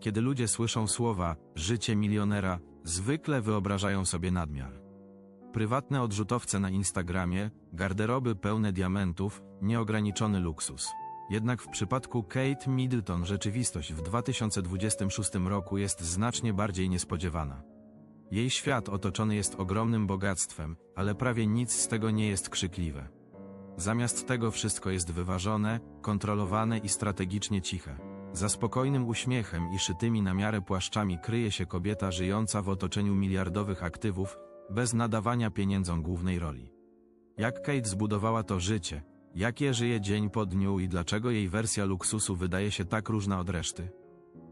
Kiedy ludzie słyszą słowa życie milionera, zwykle wyobrażają sobie nadmiar. Prywatne odrzutowce na Instagramie, garderoby pełne diamentów, nieograniczony luksus. Jednak w przypadku Kate Middleton rzeczywistość w 2026 roku jest znacznie bardziej niespodziewana. Jej świat otoczony jest ogromnym bogactwem, ale prawie nic z tego nie jest krzykliwe. Zamiast tego wszystko jest wyważone, kontrolowane i strategicznie ciche. Za spokojnym uśmiechem i szytymi na miarę płaszczami kryje się kobieta żyjąca w otoczeniu miliardowych aktywów, bez nadawania pieniędzom głównej roli. Jak Kate zbudowała to życie, jak je żyje dzień po dniu i dlaczego jej wersja luksusu wydaje się tak różna od reszty?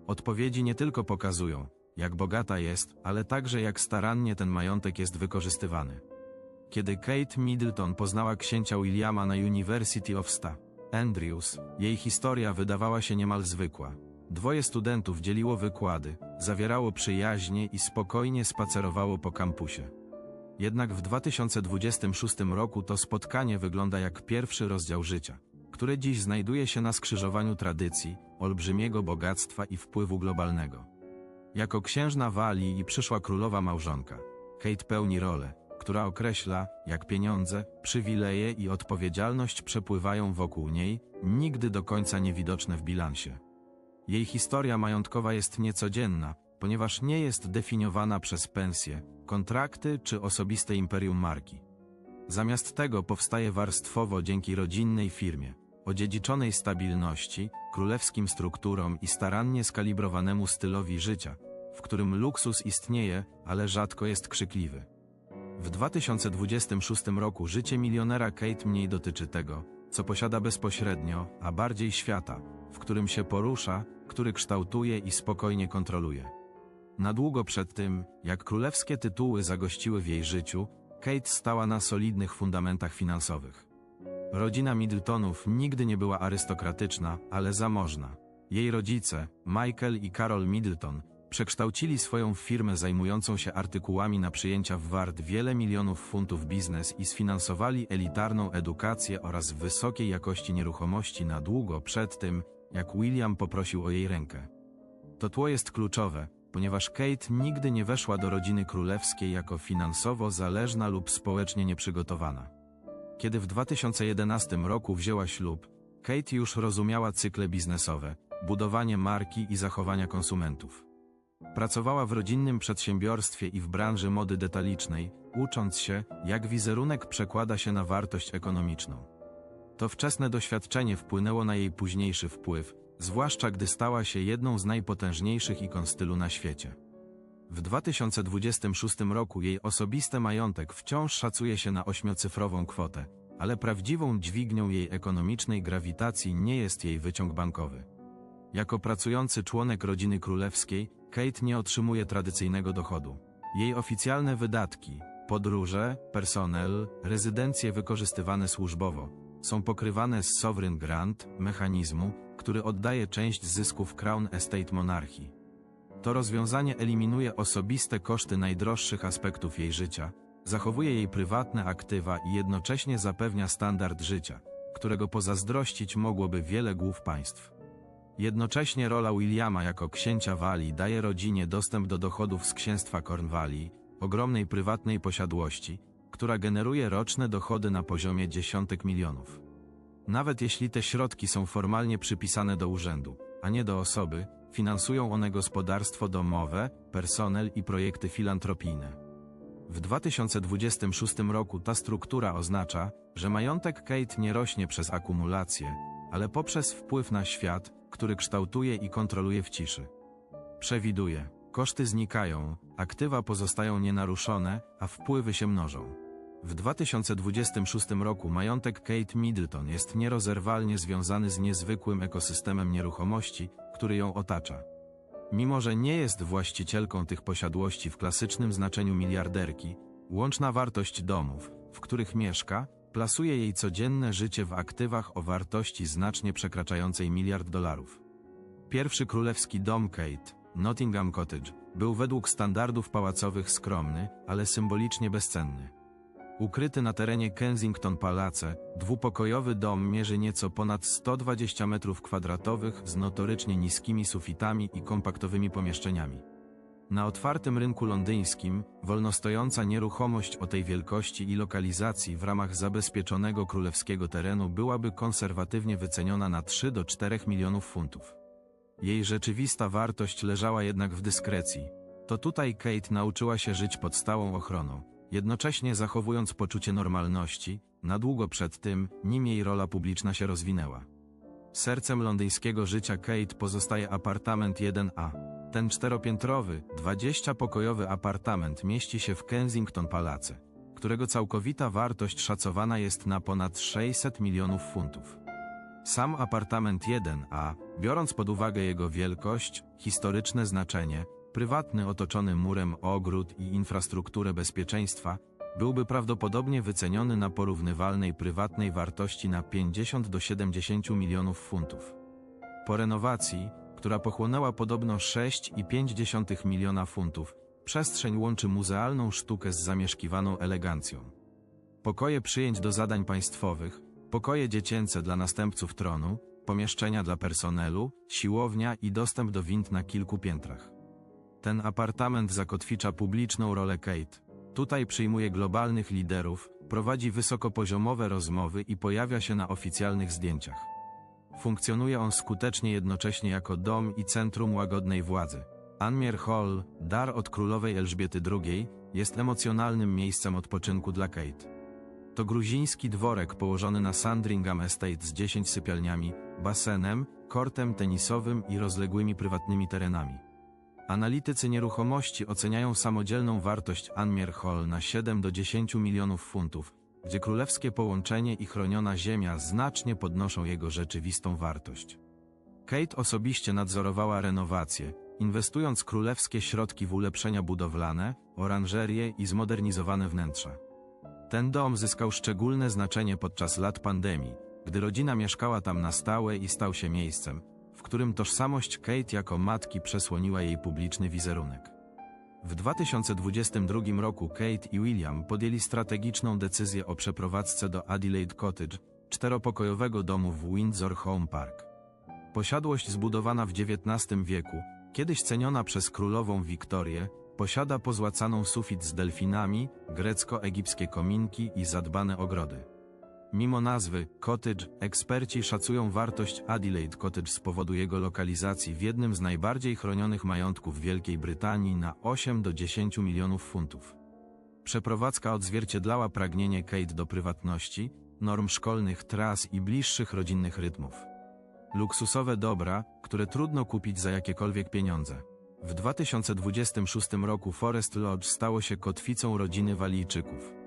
Odpowiedzi nie tylko pokazują, jak bogata jest, ale także jak starannie ten majątek jest wykorzystywany. Kiedy Kate Middleton poznała księcia Williama na University of Sta. Andrews, jej historia wydawała się niemal zwykła. Dwoje studentów dzieliło wykłady, zawierało przyjaźnie i spokojnie spacerowało po kampusie. Jednak w 2026 roku to spotkanie wygląda jak pierwszy rozdział życia, które dziś znajduje się na skrzyżowaniu tradycji, olbrzymiego bogactwa i wpływu globalnego. Jako księżna Walii i przyszła królowa małżonka, Kate pełni rolę, która określa, jak pieniądze, przywileje i odpowiedzialność przepływają wokół niej, nigdy do końca niewidoczne w bilansie. Jej historia majątkowa jest niecodzienna, ponieważ nie jest definiowana przez pensje, kontrakty czy osobiste imperium marki. Zamiast tego powstaje warstwowo dzięki rodzinnej firmie, odziedziczonej stabilności, królewskim strukturom i starannie skalibrowanemu stylowi życia, w którym luksus istnieje, ale rzadko jest krzykliwy. W 2026 roku życie milionera Kate mniej dotyczy tego, co posiada bezpośrednio, a bardziej świata, w którym się porusza, który kształtuje i spokojnie kontroluje. Na długo przed tym, jak królewskie tytuły zagościły w jej życiu, Kate stała na solidnych fundamentach finansowych. Rodzina Middletonów nigdy nie była arystokratyczna, ale zamożna. Jej rodzice, Michael i Carol Middleton, przekształcili swoją firmę zajmującą się artykułami na przyjęcia wart wiele milionów funtów biznes i sfinansowali elitarną edukację oraz wysokiej jakości nieruchomości na długo przed tym, jak William poprosił o jej rękę. To tło jest kluczowe, ponieważ Kate nigdy nie weszła do rodziny królewskiej jako finansowo zależna lub społecznie nieprzygotowana. Kiedy w 2011 roku wzięła ślub, Kate już rozumiała cykle biznesowe, budowanie marki i zachowania konsumentów. Pracowała w rodzinnym przedsiębiorstwie i w branży mody detalicznej, ucząc się, jak wizerunek przekłada się na wartość ekonomiczną. To wczesne doświadczenie wpłynęło na jej późniejszy wpływ, zwłaszcza gdy stała się jedną z najpotężniejszych ikon stylu na świecie. W 2026 roku jej osobisty majątek wciąż szacuje się na ośmiocyfrową kwotę, ale prawdziwą dźwignią jej ekonomicznej grawitacji nie jest jej wyciąg bankowy. Jako pracujący członek rodziny królewskiej, Kate nie otrzymuje tradycyjnego dochodu. Jej oficjalne wydatki, podróże, personel, rezydencje wykorzystywane służbowo, są pokrywane z Sovereign Grant, mechanizmu, który oddaje część zysków Crown Estate monarchii. To rozwiązanie eliminuje osobiste koszty najdroższych aspektów jej życia, zachowuje jej prywatne aktywa i jednocześnie zapewnia standard życia, którego pozazdrościć mogłoby wiele głów państw. Jednocześnie rola Williama jako księcia Walii daje rodzinie dostęp do dochodów z księstwa Cornwalli, ogromnej prywatnej posiadłości, która generuje roczne dochody na poziomie dziesiątek milionów. Nawet jeśli te środki są formalnie przypisane do urzędu, a nie do osoby, finansują one gospodarstwo domowe, personel i projekty filantropijne. W 2026 roku ta struktura oznacza, że majątek Kate nie rośnie przez akumulację, ale poprzez wpływ na świat, który kształtuje i kontroluje w ciszy. Przewiduje, koszty znikają, aktywa pozostają nienaruszone, a wpływy się mnożą. W 2026 roku majątek Kate Middleton jest nierozerwalnie związany z niezwykłym ekosystemem nieruchomości, który ją otacza. Mimo, że nie jest właścicielką tych posiadłości w klasycznym znaczeniu miliarderki, łączna wartość domów, w których mieszka, plasuje jej codzienne życie w aktywach o wartości znacznie przekraczającej miliard dolarów. Pierwszy królewski dom Kate, Nottingham Cottage, był według standardów pałacowych skromny, ale symbolicznie bezcenny. Ukryty na terenie Kensington Palace, dwupokojowy dom mierzy nieco ponad 120 m2 z notorycznie niskimi sufitami i kompaktowymi pomieszczeniami. Na otwartym rynku londyńskim, wolnostojąca nieruchomość o tej wielkości i lokalizacji w ramach zabezpieczonego królewskiego terenu byłaby konserwatywnie wyceniona na 3 do 4 milionów funtów. Jej rzeczywista wartość leżała jednak w dyskrecji. To tutaj Kate nauczyła się żyć pod stałą ochroną, jednocześnie zachowując poczucie normalności, na długo przed tym, nim jej rola publiczna się rozwinęła. Sercem londyńskiego życia Kate pozostaje apartament 1A. Ten czteropiętrowy, 20-pokojowy apartament mieści się w Kensington Palace, którego całkowita wartość szacowana jest na ponad 600 milionów funtów. Sam apartament 1A, biorąc pod uwagę jego wielkość, historyczne znaczenie, prywatny otoczony murem ogród i infrastrukturę bezpieczeństwa, byłby prawdopodobnie wyceniony na porównywalnej prywatnej wartości na 50 do 70 milionów funtów. Po renowacji, która pochłonęła podobno 6,5 miliona funtów, przestrzeń łączy muzealną sztukę z zamieszkiwaną elegancją. Pokoje przyjęć do zadań państwowych, pokoje dziecięce dla następców tronu, pomieszczenia dla personelu, siłownia i dostęp do wind na kilku piętrach. Ten apartament zakotwicza publiczną rolę Kate. Tutaj przyjmuje globalnych liderów, prowadzi wysokopoziomowe rozmowy i pojawia się na oficjalnych zdjęciach. Funkcjonuje on skutecznie jednocześnie jako dom i centrum łagodnej władzy. Anmier Hall, dar od królowej Elżbiety II, jest emocjonalnym miejscem odpoczynku dla Kate. To gruziński dworek położony na Sandringham Estate z 10 sypialniami, basenem, kortem tenisowym i rozległymi prywatnymi terenami. Analitycy nieruchomości oceniają samodzielną wartość Anmier Hall na 7 do 10 milionów funtów, gdzie królewskie połączenie i chroniona ziemia znacznie podnoszą jego rzeczywistą wartość. Kate osobiście nadzorowała renowację, inwestując królewskie środki w ulepszenia budowlane, oranżerie i zmodernizowane wnętrza. Ten dom zyskał szczególne znaczenie podczas lat pandemii, gdy rodzina mieszkała tam na stałe i stał się miejscem, w którym tożsamość Kate jako matki przesłoniła jej publiczny wizerunek. W 2022 roku Kate i William podjęli strategiczną decyzję o przeprowadzce do Adelaide Cottage, czteropokojowego domu w Windsor Home Park. Posiadłość zbudowana w XIX wieku, kiedyś ceniona przez królową Wiktorię, posiada pozłacaną sufit z delfinami, grecko-egipskie kominki i zadbane ogrody. Mimo nazwy cottage, eksperci szacują wartość Adelaide Cottage z powodu jego lokalizacji w jednym z najbardziej chronionych majątków Wielkiej Brytanii na 8 do 10 milionów funtów. Przeprowadzka odzwierciedlała pragnienie Kate do prywatności, norm szkolnych tras i bliższych rodzinnych rytmów. Luksusowe dobra, które trudno kupić za jakiekolwiek pieniądze. W 2026 roku Forest Lodge stało się kotwicą rodziny Walijczyków.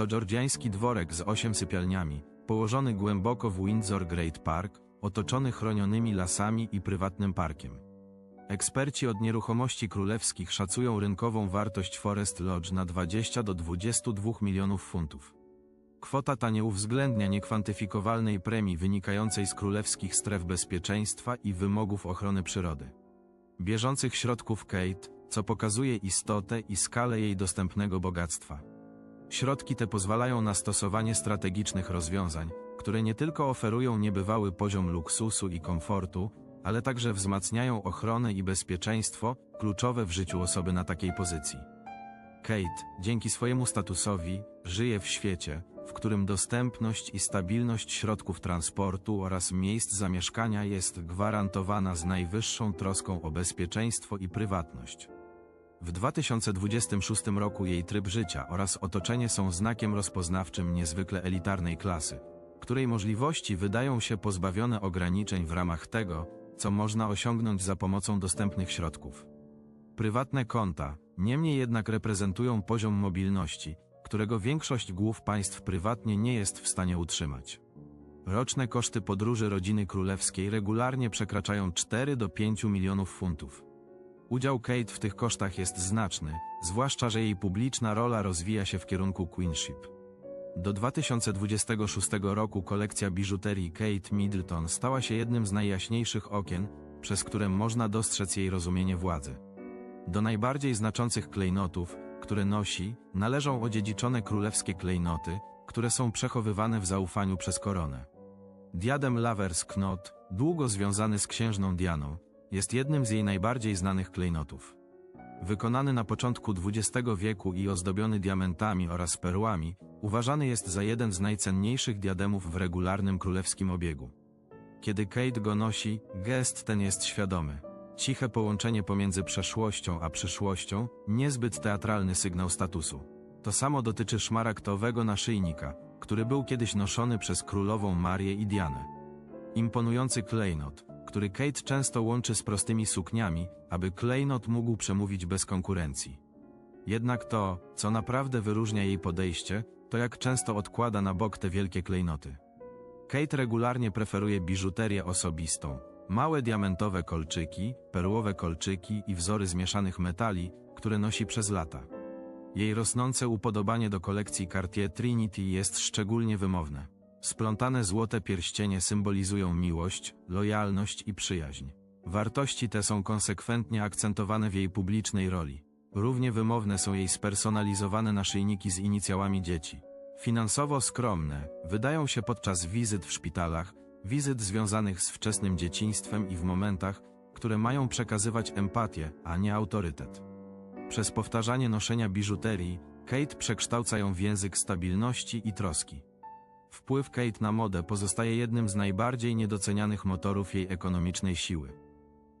To georgiański dworek z osiem sypialniami, położony głęboko w Windsor Great Park, otoczony chronionymi lasami i prywatnym parkiem. Eksperci od nieruchomości królewskich szacują rynkową wartość Forest Lodge na 20 do 22 milionów funtów. Kwota ta nie uwzględnia niekwantyfikowalnej premii wynikającej z królewskich stref bezpieczeństwa i wymogów ochrony przyrody. Bieżących środków Kate, co pokazuje istotę i skalę jej dostępnego bogactwa. Środki te pozwalają na stosowanie strategicznych rozwiązań, które nie tylko oferują niebywały poziom luksusu i komfortu, ale także wzmacniają ochronę i bezpieczeństwo, kluczowe w życiu osoby na takiej pozycji. Kate, dzięki swojemu statusowi, żyje w świecie, w którym dostępność i stabilność środków transportu oraz miejsc zamieszkania jest gwarantowana z najwyższą troską o bezpieczeństwo i prywatność. W 2026 roku jej tryb życia oraz otoczenie są znakiem rozpoznawczym niezwykle elitarnej klasy, której możliwości wydają się pozbawione ograniczeń w ramach tego, co można osiągnąć za pomocą dostępnych środków. Prywatne konta, niemniej jednak reprezentują poziom mobilności, którego większość głów państw prywatnie nie jest w stanie utrzymać. Roczne koszty podróży rodziny królewskiej regularnie przekraczają 4 do 5 milionów funtów. Udział Kate w tych kosztach jest znaczny, zwłaszcza że jej publiczna rola rozwija się w kierunku queenship. Do 2026 roku kolekcja biżuterii Kate Middleton stała się jednym z najjaśniejszych okien, przez które można dostrzec jej rozumienie władzy. Do najbardziej znaczących klejnotów, które nosi, należą odziedziczone królewskie klejnoty, które są przechowywane w zaufaniu przez koronę. Diadem Lavers Knot, długo związany z księżną Dianą, jest jednym z jej najbardziej znanych klejnotów. Wykonany na początku XX wieku i ozdobiony diamentami oraz perłami, uważany jest za jeden z najcenniejszych diademów w regularnym królewskim obiegu. Kiedy Kate go nosi, gest ten jest świadomy. Ciche połączenie pomiędzy przeszłością a przyszłością, niezbyt teatralny sygnał statusu. To samo dotyczy szmaragdowego naszyjnika, który był kiedyś noszony przez królową Marię i Dianę. Imponujący klejnot, który Kate często łączy z prostymi sukniami, aby klejnot mógł przemówić bez konkurencji. Jednak to, co naprawdę wyróżnia jej podejście, to jak często odkłada na bok te wielkie klejnoty. Kate regularnie preferuje biżuterię osobistą, małe diamentowe kolczyki, perłowe kolczyki i wzory zmieszanych metali, które nosi przez lata. Jej rosnące upodobanie do kolekcji Cartier Trinity jest szczególnie wymowne. Splątane złote pierścienie symbolizują miłość, lojalność i przyjaźń. Wartości te są konsekwentnie akcentowane w jej publicznej roli. Równie wymowne są jej spersonalizowane naszyjniki z inicjałami dzieci. Finansowo skromne, wydają się podczas wizyt w szpitalach, wizyt związanych z wczesnym dzieciństwem i w momentach, które mają przekazywać empatię, a nie autorytet. Przez powtarzanie noszenia biżuterii, Kate przekształca ją w język stabilności i troski. Wpływ Kate na modę pozostaje jednym z najbardziej niedocenianych motorów jej ekonomicznej siły.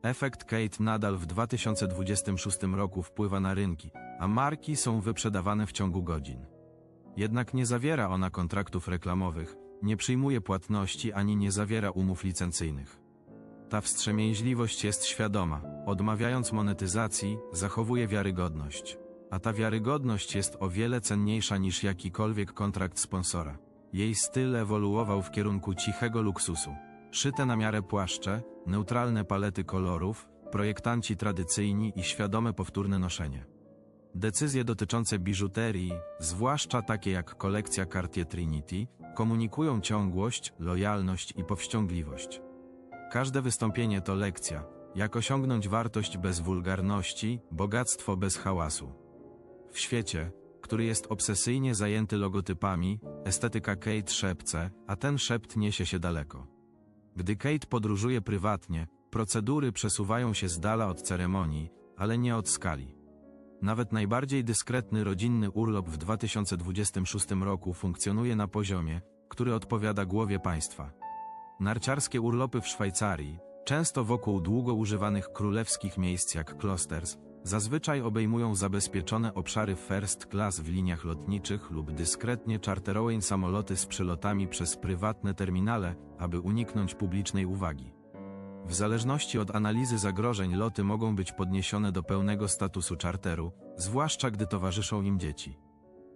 Efekt Kate nadal w 2026 roku wpływa na rynki, a marki są wyprzedawane w ciągu godzin. Jednak nie zawiera ona kontraktów reklamowych, nie przyjmuje płatności ani nie zawiera umów licencyjnych. Ta wstrzemięźliwość jest świadoma, odmawiając monetyzacji, zachowuje wiarygodność. A ta wiarygodność jest o wiele cenniejsza niż jakikolwiek kontrakt sponsora. Jej styl ewoluował w kierunku cichego luksusu. Szyte na miarę płaszcze, neutralne palety kolorów, projektanci tradycyjni i świadome powtórne noszenie. Decyzje dotyczące biżuterii, zwłaszcza takie jak kolekcja Cartier Trinity, komunikują ciągłość, lojalność i powściągliwość. Każde wystąpienie to lekcja, jak osiągnąć wartość bez wulgarności, bogactwo bez hałasu. W świecie, który jest obsesyjnie zajęty logotypami, estetyka Kate szepce, a ten szept niesie się daleko. Gdy Kate podróżuje prywatnie, procedury przesuwają się z dala od ceremonii, ale nie od skali. Nawet najbardziej dyskretny rodzinny urlop w 2026 roku funkcjonuje na poziomie, który odpowiada głowie państwa. Narciarskie urlopy w Szwajcarii, często wokół długo używanych królewskich miejsc jak Klosters, zazwyczaj obejmują zabezpieczone obszary first class w liniach lotniczych lub dyskretnie charterowe samoloty z przylotami przez prywatne terminale, aby uniknąć publicznej uwagi. W zależności od analizy zagrożeń loty mogą być podniesione do pełnego statusu czarteru, zwłaszcza gdy towarzyszą im dzieci.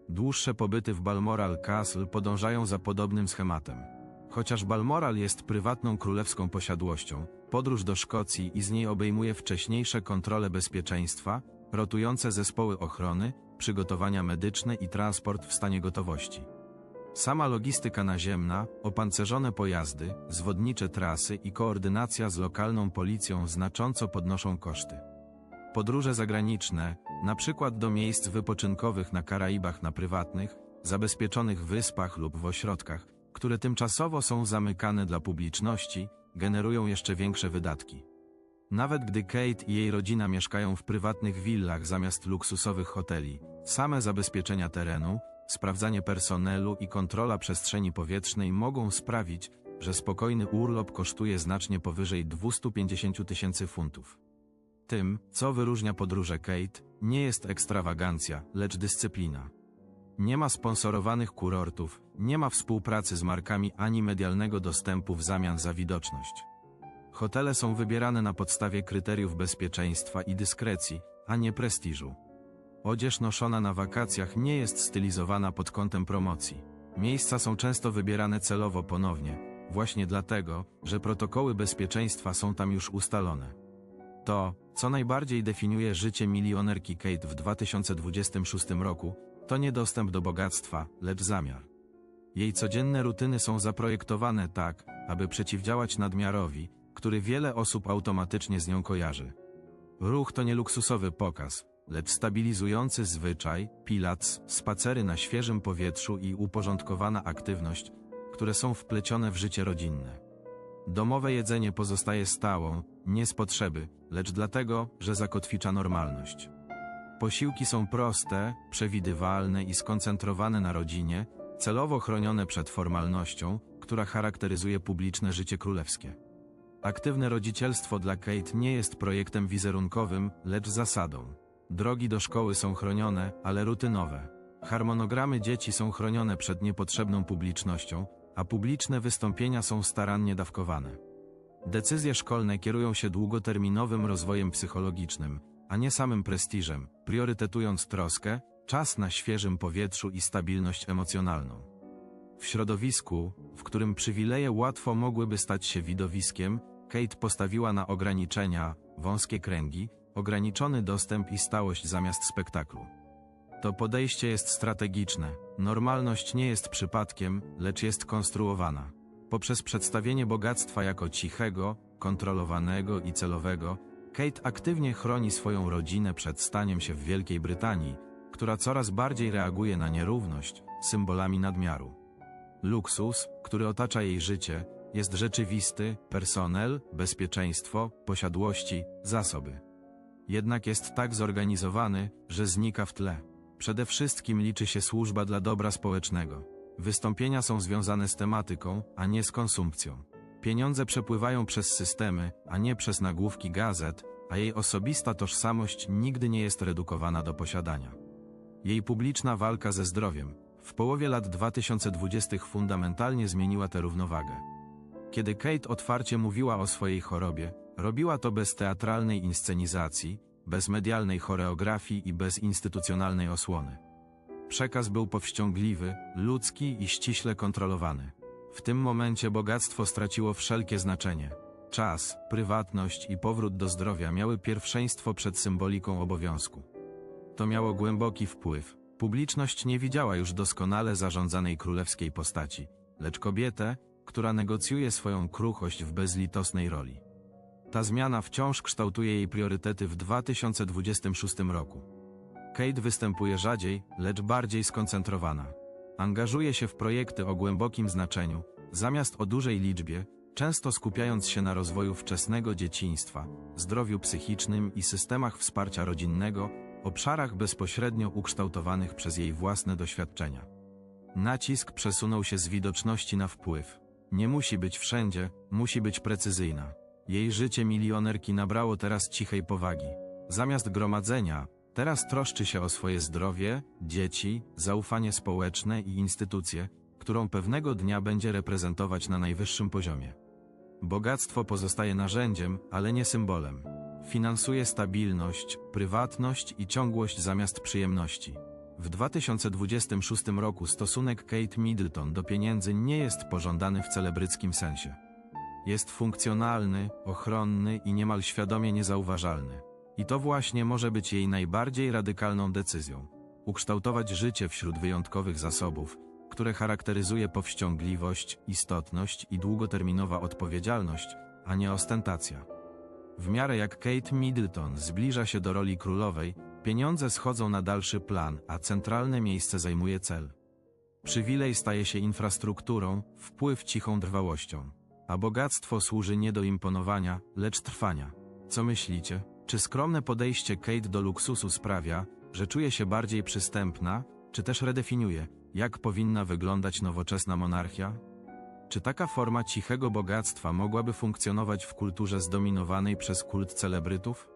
Dłuższe pobyty w Balmoral Castle podążają za podobnym schematem. Chociaż Balmoral jest prywatną królewską posiadłością, podróż do Szkocji i z niej obejmuje wcześniejsze kontrole bezpieczeństwa, rotujące zespoły ochrony, przygotowania medyczne i transport w stanie gotowości. Sama logistyka naziemna, opancerzone pojazdy, zwodnicze trasy i koordynacja z lokalną policją znacząco podnoszą koszty. Podróże zagraniczne, przykład do miejsc wypoczynkowych na Karaibach na prywatnych, zabezpieczonych wyspach lub w ośrodkach, które tymczasowo są zamykane dla publiczności, generują jeszcze większe wydatki. Nawet gdy Kate i jej rodzina mieszkają w prywatnych willach zamiast luksusowych hoteli, same zabezpieczenia terenu, sprawdzanie personelu i kontrola przestrzeni powietrznej mogą sprawić, że spokojny urlop kosztuje znacznie powyżej 250 tysięcy funtów. Tym, co wyróżnia podróże Kate, nie jest ekstrawagancja, lecz dyscyplina. Nie ma sponsorowanych kurortów, nie ma współpracy z markami ani medialnego dostępu w zamian za widoczność. Hotele są wybierane na podstawie kryteriów bezpieczeństwa i dyskrecji, a nie prestiżu. Odzież noszona na wakacjach nie jest stylizowana pod kątem promocji. Miejsca są często wybierane celowo ponownie, właśnie dlatego, że protokoły bezpieczeństwa są tam już ustalone. To, co najbardziej definiuje życie milionerki Kate w 2026 roku, to nie dostęp do bogactwa, lecz zamiar. Jej codzienne rutyny są zaprojektowane tak, aby przeciwdziałać nadmiarowi, który wiele osób automatycznie z nią kojarzy. Ruch to nie luksusowy pokaz, lecz stabilizujący zwyczaj, pilac, spacery na świeżym powietrzu i uporządkowana aktywność, które są wplecione w życie rodzinne. Domowe jedzenie pozostaje stałą, nie z potrzeby, lecz dlatego, że zakotwicza normalność. Posiłki są proste, przewidywalne i skoncentrowane na rodzinie, celowo chronione przed formalnością, która charakteryzuje publiczne życie królewskie. Aktywne rodzicielstwo dla Kate nie jest projektem wizerunkowym, lecz zasadą. Drogi do szkoły są chronione, ale rutynowe. Harmonogramy dzieci są chronione przed niepotrzebną publicznością, a publiczne wystąpienia są starannie dawkowane. Decyzje szkolne kierują się długoterminowym rozwojem psychologicznym, a nie samym prestiżem, priorytetując troskę, czas na świeżym powietrzu i stabilność emocjonalną. W środowisku, w którym przywileje łatwo mogłyby stać się widowiskiem, Kate postawiła na ograniczenia, wąskie kręgi, ograniczony dostęp i stałość zamiast spektaklu. To podejście jest strategiczne. Normalność nie jest przypadkiem, lecz jest konstruowana. Poprzez przedstawienie bogactwa jako cichego, kontrolowanego i celowego, Kate aktywnie chroni swoją rodzinę przed staniem się w Wielkiej Brytanii, która coraz bardziej reaguje na nierówność, symbolami nadmiaru. Luksus, który otacza jej życie, jest rzeczywisty, personel, bezpieczeństwo, posiadłości, zasoby. Jednak jest tak zorganizowany, że znika w tle. Przede wszystkim liczy się służba dla dobra społecznego. Wystąpienia są związane z tematyką, a nie z konsumpcją. Pieniądze przepływają przez systemy, a nie przez nagłówki gazet, a jej osobista tożsamość nigdy nie jest redukowana do posiadania. Jej publiczna walka ze zdrowiem w połowie lat 2020 fundamentalnie zmieniła tę równowagę. Kiedy Kate otwarcie mówiła o swojej chorobie, robiła to bez teatralnej inscenizacji, bez medialnej choreografii i bez instytucjonalnej osłony. Przekaz był powściągliwy, ludzki i ściśle kontrolowany. W tym momencie bogactwo straciło wszelkie znaczenie. Czas, prywatność i powrót do zdrowia miały pierwszeństwo przed symboliką obowiązku. To miało głęboki wpływ. Publiczność nie widziała już doskonale zarządzanej królewskiej postaci, lecz kobietę, która negocjuje swoją kruchość w bezlitosnej roli. Ta zmiana wciąż kształtuje jej priorytety w 2026 roku. Kate występuje rzadziej, lecz bardziej skoncentrowana. Angażuje się w projekty o głębokim znaczeniu, zamiast o dużej liczbie, często skupiając się na rozwoju wczesnego dzieciństwa, zdrowiu psychicznym i systemach wsparcia rodzinnego, obszarach bezpośrednio ukształtowanych przez jej własne doświadczenia. Nacisk przesunął się z widoczności na wpływ. Nie musi być wszędzie, musi być precyzyjna. Jej życie milionerki nabrało teraz cichej powagi. Zamiast gromadzenia, teraz troszczy się o swoje zdrowie, dzieci, zaufanie społeczne i instytucje, którą pewnego dnia będzie reprezentować na najwyższym poziomie. Bogactwo pozostaje narzędziem, ale nie symbolem. Finansuje stabilność, prywatność i ciągłość zamiast przyjemności. W 2026 roku stosunek Kate Middleton do pieniędzy nie jest pożądany w celebryckim sensie. Jest funkcjonalny, ochronny i niemal świadomie niezauważalny. I to właśnie może być jej najbardziej radykalną decyzją. Ukształtować życie wśród wyjątkowych zasobów, które charakteryzuje powściągliwość, istotność i długoterminowa odpowiedzialność, a nie ostentacja. W miarę jak Kate Middleton zbliża się do roli królowej, pieniądze schodzą na dalszy plan, a centralne miejsce zajmuje cel. Przywilej staje się infrastrukturą, wpływ cichą trwałością. A bogactwo służy nie do imponowania, lecz trwania. Co myślicie? Czy skromne podejście Kate do luksusu sprawia, że czuje się bardziej przystępna, czy też redefiniuje, jak powinna wyglądać nowoczesna monarchia? Czy taka forma cichego bogactwa mogłaby funkcjonować w kulturze zdominowanej przez kult celebrytów?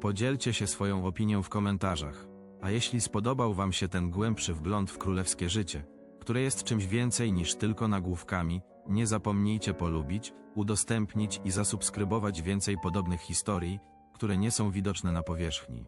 Podzielcie się swoją opinią w komentarzach. A jeśli spodobał Wam się ten głębszy wgląd w królewskie życie, które jest czymś więcej niż tylko nagłówkami, nie zapomnijcie polubić, udostępnić i zasubskrybować więcej podobnych historii, które nie są widoczne na powierzchni.